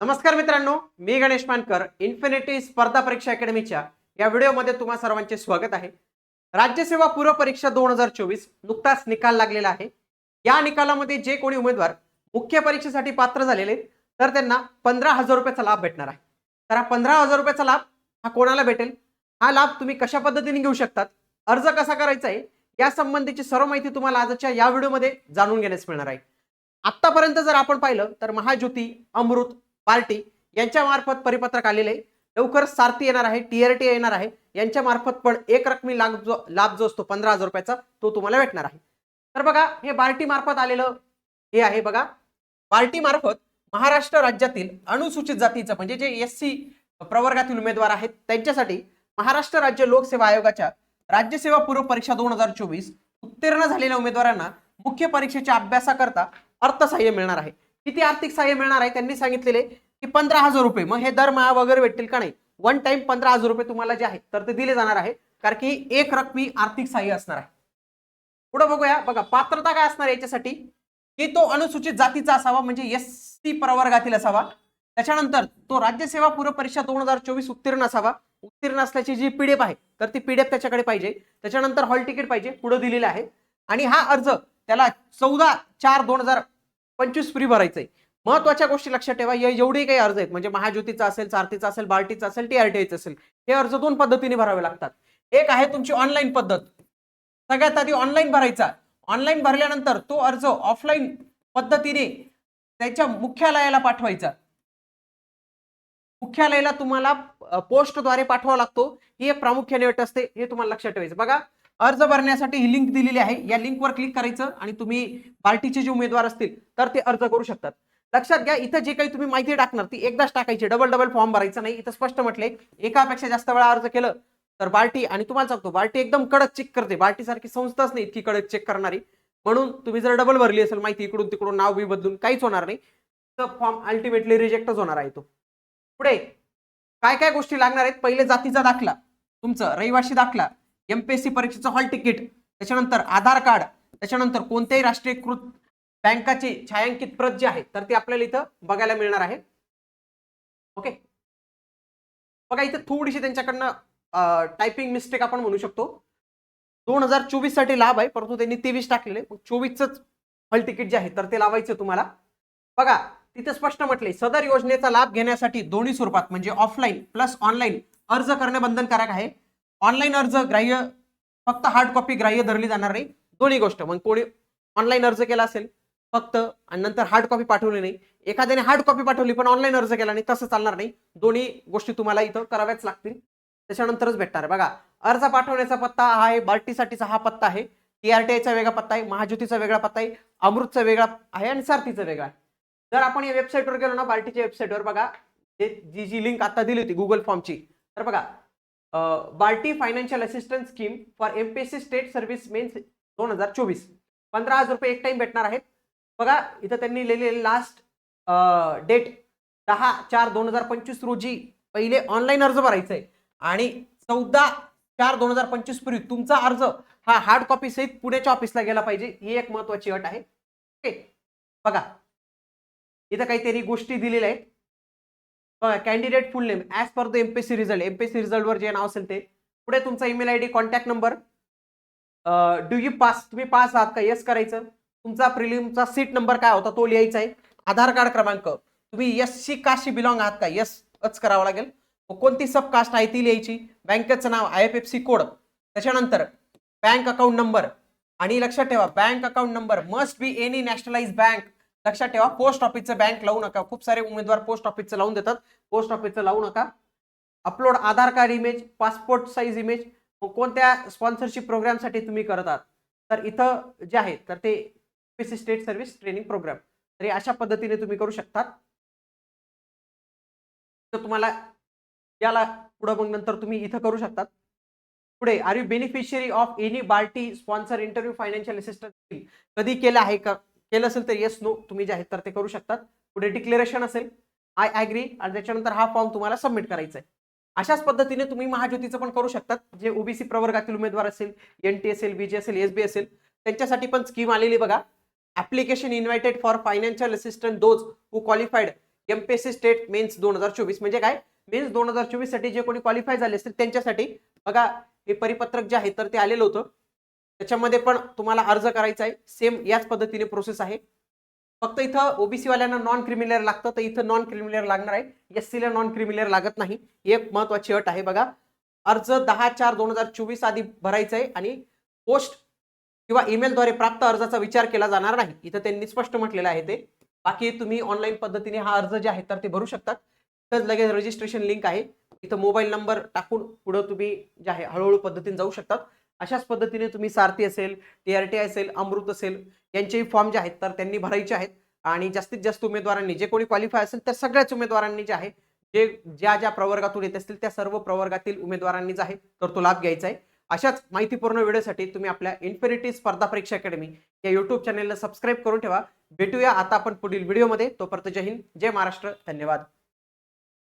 नमस्कार मित्रांनो मी गणेश मानकर इन्फिनिटी स्पर्धा परीक्षा अकॅडमीच्या या व्हिडिओमध्ये तुम्हा सर्वांचे स्वागत आहे. राज्यसेवा पूर्व परीक्षा दोन हजार चोवीस नुकताच निकाल लागलेला आहे. या निकालामध्ये जे कोणी उमेदवार मुख्य परीक्षेसाठी पात्र झालेले आहेत, तर त्यांना पंधरा हजार रुपयाचा लाभ भेटणार आहे. तर हा पंधरा हजार रुपयाचा लाभ हा कोणाला भेटेल? हा लाभ तुम्ही कशा पद्धतीने घेऊ शकतात? अर्ज कसा करायचा आहे? या संबंधीची सर्व माहिती तुम्हाला आजच्या या व्हिडिओमध्ये जाणून घेण्यास मिळणार आहे. आतापर्यंत जर आपण पाहिलं तर महाज्योती अमृत पार्टी यांच्या मार्फत परिपत्रक आलेले आहे. लवकरच सारथी येणार आहे टीआरटी येणार आहे. यांच्या मार्फत पण एक रकमी लाभ जो लाभ जो असतो पंधरा हजार रुपयाचा तो तुम्हाला भेटणार आहे. तर बघा हे बार्टी मार्फत आलेलं हे आहे बघा. बार्टी मार्फत महाराष्ट्र राज्यातील अनुसूचित जातीचं म्हणजे जे एस सी प्रवर्गातील उमेदवार आहेत त्यांच्यासाठी महाराष्ट्र राज्य लोकसेवा आयोगाच्या राज्यसेवा पूर्व परीक्षा दोन हजार चोवीस उत्तीर्ण झालेल्या उमेदवारांना मुख्य परीक्षेच्या अभ्यासाकरता अर्थसहाय्य मिळणार आहे. किती आर्थिक सहाय्य मिळणार आहे त्यांनी सांगितलेले? की पंधरा हजार रुपये. मग हे दरमहा वगैरे भेटतील का नाही? वन टाइम पंधरा हजार रुपये तुम्हाला जे आहे तर ते दिले जाणार आहे. कारण की एक रकमी आर्थिक सहाय्य असणार आहे. पुढे बघूया. बघा पात्रता काय असणार याच्यासाठी? की तो अनुसूचित जातीचा असावा म्हणजे एस सी प्रवर्गातील असावा. त्याच्यानंतर तो राज्यसेवा पूर्व परीक्षा दोन हजार चोवीस उत्तीर्ण असावा. उत्तीर्ण असल्याची जी पीडीएफ आहे तर ती पीडीएफ त्याच्याकडे पाहिजे. त्याच्यानंतर हॉल तिकीट पाहिजे पुढे दिलेलं आहे. आणि हा अर्ज त्याला चौदा चार दोन हजार पंचवीस फ्री भरायचं आहे महत्त्वाच्या गोष्टी लक्षात ठेवा या एवढे काही अर्ज आहेत. म्हणजे महाज्योतीचा असेल सारथीचा असेल बार्टीचा असेल टीआरटीआयचा असेल. हे अर्ज दोन पद्धतीने भरावे लागतात. एक आहे तुमची ऑनलाईन पद्धत. सगळ्यात आधी ऑनलाईन भरायचा. ऑनलाईन भरल्यानंतर तो अर्ज ऑफलाईन पद्धतीने त्याच्या मुख्यालयाला पाठवायचा. मुख्यालयाला तुम्हाला पोस्टद्वारे पाठवावा लागतो. ही एक प्रामुख्याने अट असते हे तुम्हाला लक्षात ठेवायचं. बघा अर्ज भरण्यासाठी ही लिंक दिलेली आहे. या लिंकवर क्लिक करायचं आणि तुम्ही पार्टीचे जे उमेदवार असतील तर ते अर्ज करू शकतात. लक्षात घ्या इथं जे काही तुम्ही माहिती टाकणार ती एकदाच टाकायची. डबल डबल फॉर्म भरायचा नाही. इथं स्पष्ट म्हटले एकापेक्षा जास्त वेळा अर्ज केलं तर बार्टी आणि तुम्हाला सांगतो बार्टी एकदम कडक चेक करते. बार्टी सारखी संस्थाच नाही इतकी कडक चेक करणारी. म्हणून तुम्ही जर डबल भरली असेल माहिती इकडून तिकडून नाव बी बदलून काहीच होणार नाही. तर फॉर्म अल्टिमेटली रिजेक्टच होणार आहे तो. पुढे काय काय गोष्टी लागणार आहेत? पहिले जातीचा दाखला. तुमचं रहिवाशी दाखला. एमपीएससी परीक्षेचं हॉल तिकीट त्याच्यानंतर आधार कार्ड त्याच्यानंतर कोणत्याही राष्ट्रीयकृत बँकाची छायांकित प्रत जी आहे तर ती आपल्याला इथं बघायला मिळणार आहे. ओके बघा इथे थोडीशी त्यांच्याकडनं टायपिंग मिस्टेक आपण म्हणू शकतो. दोन हजार चोवीससाठी लाभ आहे परंतु त्यांनी तेवीस टाकलेले. मग चोवीसच हॉल तिकीट जे आहे तर ते लावायचं तुम्हाला. बघा तिथे स्पष्ट म्हटले सदर योजनेचा लाभ घेण्यासाठी दोन्ही स्वरूपात म्हणजे ऑफलाईन प्लस ऑनलाईन अर्ज करणे बंधनकारक आहे. ऑनलाईन अर्ज ग्राह्य फक्त हार्ड कॉपी ग्राह्य धरली जाणार नाही. दोन्ही गोष्ट. मग कोणी ऑनलाईन अर्ज केला असेल फक्त आणि नंतर हार्ड कॉपी पाठवली नाही. एखाद्याने हार्ड कॉपी पाठवली पण ऑनलाईन अर्ज केला नाही तसं चालणार नाही. दोन्ही गोष्टी तुम्हाला इथं कराव्याच लागतील. त्याच्यानंतरच भेटणार आहे. बघा अर्ज पाठवण्याचा पत्ता हा आहे बार्टीसाठीचा हा पत्ता आहे. टीआरटीआयचा वेगळा पत्ता आहे महाज्योतीचा वेगळा पत्ता आहे अमृतचा वेगळा आहे आणि सारथीचा वेगळा आहे. जर आपण या वेबसाईटवर गेलो ना बार्टीच्या वेबसाईटवर बघा जी जी लिंक आता दिली होती गुगल फॉर्मची तर बघा BARTI financial assistance scheme for MPSC state service mains दोन हजार चोवीस. पंधरा हजार रुपये एक टाइम भेटणार आहेत. बघा इथं त्यांनी लिहिलेले लास्ट डेट दहा चार दोन हजार पंचवीस रोजी पहिले ऑनलाईन अर्ज भरायचा आहे आणि चौदा चार दोन हजार पंचवीस पूर्वी तुमचा अर्ज हा हार्ड कॉपी सहित पुण्याच्या ऑफिसला गेला पाहिजे. ही एक महत्वाची अट आहे. ओके बघा. इथं काहीतरी गोष्टी दिलेल्या आहेत. बघा candidate full name as per the MPSC result MPSC रिझल्टवर जे नाव असेल ते. पुढे तुमचा email I D contact number do you pass तुम्ही पास आहात का? येस करायचं. तुमचा प्रिलिमचा सीट नंबर काय होता तो लिहायचा आहे. आधार कार्ड क्रमांक. तुम्ही एस सी कास्टशी बिलॉंग आहात का? यसच करावं लागेल. कोणती सब कास्ट आहे ती लिहायची? बँकेचं नाव I F F C code त्याच्यानंतर बँक अकाउंट नंबर आणि लक्षात ठेवा bank account number must be any nationalise bank लक्षात ठेवा पोस्ट ऑफिसचं बँक लावू नका. खूप सारे उमेदवार पोस्ट ऑफिसचं लावून देतात. पोस्ट ऑफिसचं लावू नका. Upload Aadhaar card image passport size image मग कोणत्या स्पॉन्सरशिप प्रोग्रामसाठी तुम्ही करत आहात? तर इथं जे आहे तर ते PC state service training program तर हे अशा पद्धतीने तुम्ही करू शकतात. तर तुम्हाला याला पुढं मग नंतर तुम्ही इथं करू शकतात. पुढे are you beneficiary of any BARTI sponsor interview financial assistance कधी केलं आहे का? केलं असेल तर येस नो तुम्ही जे आहेत तर ते करू शकतात. पुढे डिक्लेरेशन असेल. आय ॲग्री आणि त्याच्यानंतर हा फॉर्म तुम्हाला सबमिट करायचा आहे अशाच पद्धतीने तुम्ही महाज्योतीचं पण करू शकतात. जे ओबीसी प्रवर्गातील उमेदवार असेल एन टी असेल बीजी असेल एस बी असेल त्यांच्यासाठी पण स्कीम आलेली बघा. Application invited for financial assistant those who qualified MPSC state mains दोन हजार चोवीस. म्हणजे काय? मेन्स दोन हजार चोवीससाठी जे कोणी क्वालिफाय झाले असतील त्यांच्यासाठी बघा हे परिपत्रक जे आहे तर ते आलेलं होतं. त्याच्यामध्ये पण तुम्हाला अर्ज करायचा आहे. सेम याच पद्धतीने प्रोसेस आहे. फक्त इथं ओबीसी वाल्यांना नॉन क्रिमिलियर लागतं तर इथं नॉन क्रिमिलियर लागणार आहे. एस ला नॉन क्रिमिलियर लागत नाही. ही एक महत्वाची अट आहे बघा. अर्ज दहा चार दोन हजार चोवीस आधी भरायचा आहे आणि पोस्ट किंवा ईमेलद्वारे प्राप्त अर्जाचा विचार केला जाणार नाही. इथं त्यांनी स्पष्ट म्हटलेलं आहे ते. बाकी तुम्ही ऑनलाईन पद्धतीने हा अर्ज जे आहे तर ते भरू शकतात. इथं लगेच रजिस्ट्रेशन लिंक आहे. इथं मोबाईल नंबर टाकून पुढं तुम्ही जे आहे हळूहळू पद्धतीने जाऊ शकतात. अशाच पद्धतीने तुम्ही सारथी असेल टी आर टी असेल अमृत असेल यांचेही फॉर्म जे आहेत तर त्यांनी भरायचे आहेत. आणि जास्तीत जास्त उमेदवारांनी जे कोणी क्वालिफाय असेल तर सगळ्याच उमेदवारांनी जे आहे जे ज्या ज्या प्रवर्गातून येत असतील त्या सर्व प्रवर्गातील उमेदवारांनी जे आहे तर तो लाभ घ्यायचा आहे. अशाच माहितीपूर्ण व्हिडिओसाठी तुम्ही आपल्या इन्फिनिटी स्पर्धा परीक्षा अकॅडमी या युट्यूब चॅनेलला सबस्क्राईब करून ठेवा. भेटूया आता आपण पुढील व्हिडिओमध्ये तोपर्यंत जय हिंद जय महाराष्ट्र. धन्यवाद.